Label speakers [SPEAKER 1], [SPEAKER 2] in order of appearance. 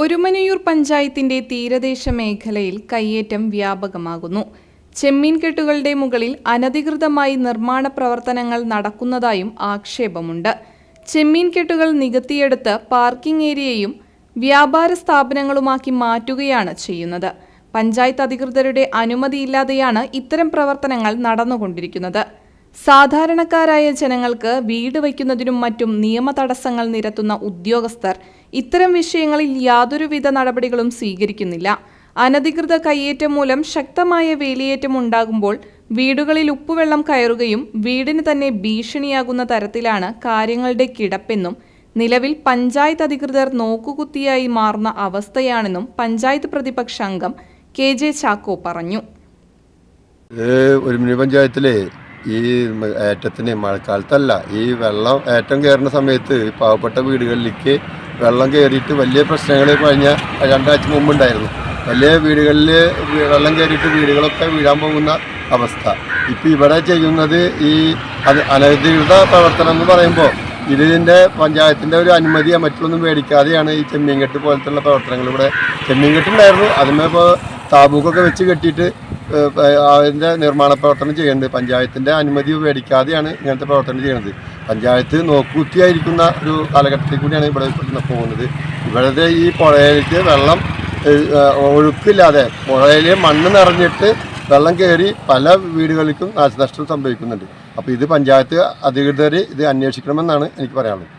[SPEAKER 1] ഒരുമനയൂർ പഞ്ചായത്തിന്റെ തീരദേശ മേഖലയിൽ കയ്യേറ്റം വ്യാപകമാകുന്നു. ചെമ്മീൻകെട്ടുകളുടെ മുകളിൽ അനധികൃതമായി നിർമ്മാണ പ്രവർത്തനങ്ങൾ നടക്കുന്നതായും ആക്ഷേപമുണ്ട്. ചെമ്മീൻകെട്ടുകൾ നികത്തിയെടുത്ത് പാർക്കിംഗ് ഏരിയയും വ്യാപാര സ്ഥാപനങ്ങളുമാക്കി മാറ്റുകയാണ് ചെയ്യുന്നത്. പഞ്ചായത്ത് അധികൃതരുടെ അനുമതിയില്ലാതെയാണ് ഇത്തരം പ്രവർത്തനങ്ങൾ നടന്നുകൊണ്ടിരിക്കുന്നത്. സാധാരണക്കാരായ ജനങ്ങൾക്ക് വീട് വയ്ക്കുന്നതിനും മറ്റും നിയമ തടസ്സങ്ങൾ നിരത്തുന്ന ഉദ്യോഗസ്ഥർ ഇത്തരം വിഷയങ്ങളിൽ യാതൊരുവിധ നടപടികളും സ്വീകരിക്കുന്നില്ല. അനധികൃത കയ്യേറ്റം മൂലം ശക്തമായ വേലിയേറ്റം ഉണ്ടാകുമ്പോൾ വീടുകളിൽ ഉപ്പുവെള്ളം കയറുകയും വീടിന് തന്നെ ഭീഷണിയാകുന്ന തരത്തിലാണ് കാര്യങ്ങളുടെ കിടപ്പെന്നും നിലവിൽ പഞ്ചായത്ത് അധികൃതർ നോക്കുകുത്തിയായി മാറുന്ന അവസ്ഥയാണെന്നും പഞ്ചായത്ത് പ്രതിപക്ഷ അംഗം കെ ജെ ചാക്കോ പറഞ്ഞു.
[SPEAKER 2] ഒരു പഞ്ചായത്തിലെ ഈ ഏറ്റത്തിന് മഴക്കാലത്തല്ല ഈ വെള്ളം ഏറ്റം കയറുന്ന സമയത്ത് പാവപ്പെട്ട വീടുകളിലേക്ക് വെള്ളം കയറിയിട്ട് വലിയ പ്രശ്നങ്ങൾ കഴിഞ്ഞ രണ്ടാഴ്ച മുമ്പ് ഉണ്ടായിരുന്നു വലിയ വീടുകളിൽ വെള്ളം കയറിയിട്ട് വീടുകളൊക്കെ വീഴാൻ പോകുന്ന അവസ്ഥ. ഇപ്പം ഇവിടെ ചെയ്യുന്നത് ഈ അത് അനധികൃത പ്രവർത്തനം എന്ന് പറയുമ്പോൾ ഇതിന്റെ പഞ്ചായത്തിന്റെ ഒരു അനുമതിയോ മറ്റൊന്നും മേടിക്കാതെയാണ് ഈ ചെമ്മീൻകെട്ട് പോലത്തുള്ള പ്രവർത്തനങ്ങൾ ഇവിടെ ചെമ്മീൻകെട്ടുണ്ടായിരുന്നു. അതിന്മേപ്പോൾ താബൂക്കൊക്കെ വെച്ച് കെട്ടിയിട്ട് അതിന്റെ നിർമ്മാണ പ്രവർത്തനം ചെയ്യേണ്ടത്. പഞ്ചായത്തിന്റെ അനുമതി മേടിക്കാതെയാണ് ഇങ്ങനത്തെ പ്രവർത്തനം ചെയ്യുന്നത് പഞ്ചായത്ത് നോക്കൂത്തിയായിരിക്കുന്ന ഒരു കാലഘട്ടത്തിൽ കൂടിയാണ് ഇവിടെ പോകുന്നത്. ഇവിടുത്തെ ഈ പുഴയിലേക്ക് വെള്ളം ഒഴുക്കില്ലാതെ പുഴയിലെ മണ്ണ് നിറഞ്ഞിട്ട് വെള്ളം കയറി പല വീടുകൾക്കും നാശനഷ്ടം സംഭവിക്കുന്നുണ്ട്. അപ്പോൾ ഇത് പഞ്ചായത്ത് അധികൃതർ ഇത് അന്വേഷിക്കണമെന്നാണ് എനിക്ക് പറയാനുള്ളത്.